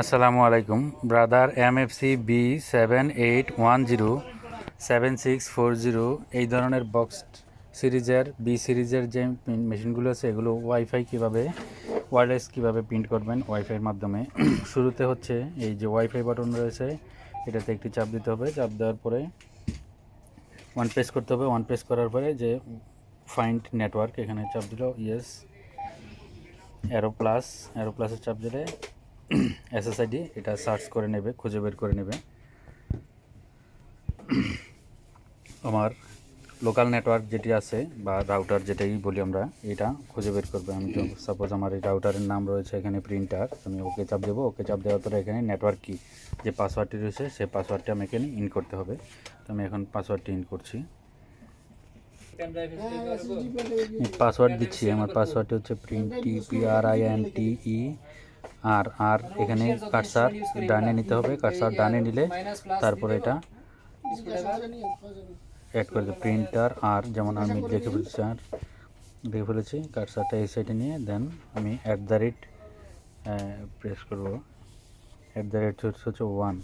আসসালামু আলাইকুম, Brother M F C B seven eight one zero seven six four zero, এই ধরনের box সিরিজের বি সিরিজের যে মেশিনগুলো আছে, এগুলো ওয়াইফাই কীভাবে ওয়ারলেস কীভাবে প্রিন্ট করবেন ওয়াইফাইয়ের মাধ্যমে। শুরুতে হচ্ছে এই যে ওয়াইফাই বাটন রয়েছে, এটাতে একটি চাপ দিতে হবে। চাপ দেওয়ার পরে ওয়ান প্রেস করতে হবে। ওয়ান প্রেস করার পরে যে ফাইন্ড নেটওয়ার্ক এখানে চাপ দিল ইয়েস অ্যারো প্লাস অ্যারো প্লাসের চাপ দিলে এসএসআইডি এটা সার্চ করে নেবে খুঁজে বের করে নেবে। আমার লোকাল নেটওয়ার্ক যেটি আছে বা রাউটার যেটাই বলি আমরা এটা খুঁজে বের করবে। আমি সাপোজ আমার এই রাউটারের নাম রয়েছে এখানে প্রিন্টার আমি ওকে চাপ দেবো। ওকে চাপ দেওয়ার পরে এখানে নেটওয়ার্ক কি যে পাসওয়ার্ডটি রয়েছে সেই পাসওয়ার্ডটি আমি এখানে ইন করতে হবে। তো আমি এখন পাসওয়ার্ডটি ইন করছি। পাসওয়ার্ড দিচ্ছি। আমার পাসওয়ার্ডটি হচ্ছে print T P R I N T E R আর এখানে কাটসার ডানে নিতে হবে। কাটসার ডানে নিলে তারপরে এটা অ্যাড করে দেবে। প্রিন্টার আর যেমন আমি লিখে ফেলেছি আর লিখে ফেলেছি কাটসারটা এই সাইডে নিয়ে দেন আমি অ্যাট দ্য রেট প্রেস করব। অ্যাট দ্য রেট হচ্ছে ওয়ান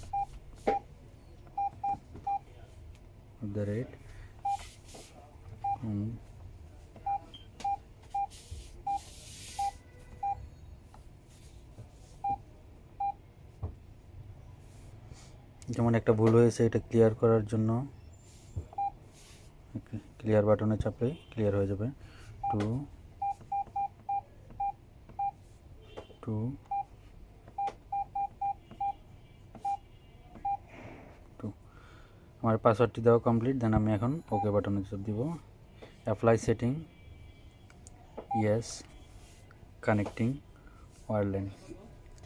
অ্যাট দ্য রেট যেমন একটা ভুল হয়েছে, এটা ক্লিয়ার করার জন্য ক্লিয়ার বাটনে চাপে ক্লিয়ার হয়ে যাবে। টু টু টু আমার পাসওয়ার্ডটি দেওয়া কমপ্লিট দেন আমি এখন ওকে বাটনে চাপ দিব। Apply setting yes connecting wireline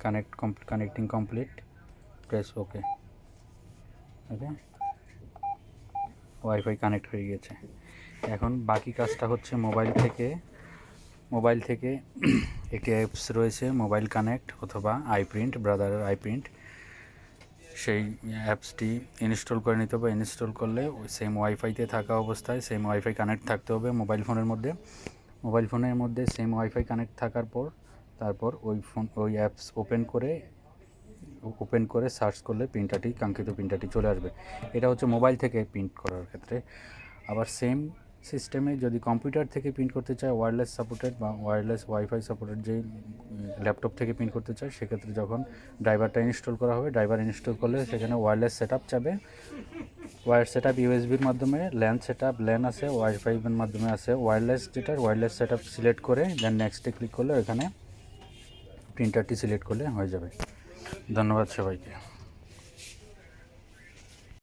connect connecting complete press okay okay? WiFi connect হয়ে গেছে। এখন বাকি কাজটা হচ্ছে মোবাইল থেকে মোবাইল থেকে একটি অ্যাপস রয়েছে মোবাইল কানেক্ট অথবা আই প্রিন্ট ব্রাদারের আই প্রিন্ট সেই অ্যাপসটি ইনস্টল করে নিতে হবে। ইনস্টল করলে সেম ওয়াইফাইতে থাকা অবস্থায় সেম ওয়াইফাই কানেক্ট থাকতে হবে মোবাইল ফোনের মধ্যে। মোবাইল ফোনের মধ্যে সেম ওয়াইফাই কানেক্ট থাকার পর, তারপর ওই ফোন ওই অ্যাপস ওপেন করে ওপেন করে সার্চ করলে প্রিন্টারটি কাঙ্ক্ষিত প্রিন্টারটি চলে আসবে। এটা হচ্ছে মোবাইল থেকে প্রিন্ট করার ক্ষেত্রে। আবার সেম সিস্টেমে যদি কম্পিউটার থেকে প্রিন্ট করতে চায় ওয়্যারলেস সাপোর্টেড বা ওয়্যারলেস ওয়াইফাই সাপোর্টেড যে ল্যাপটপ থেকে প্রিন্ট করতে চায়, সেক্ষেত্রে যখন ড্রাইভারটা ইনস্টল করা হবে ড্রাইভার ইনস্টল করলে সেখানে ওয়্যারলেস সেট আপ চাবে ওয়্যার সেট আপ ইউএসবির মাধ্যমে ল্যান সেট আপ ল্যান আছে ওয়াইফাইয়ের মাধ্যমে আছে। ওয়্যারলেস যেটা ওয়্যারলেস সেট আপ সিলেক্ট করে দেন নেক্সটে ক্লিক করলে এখানে প্রিন্টারটি সিলেক্ট করলে হয়ে যাবে। ধন্যবাদ সবাইকে।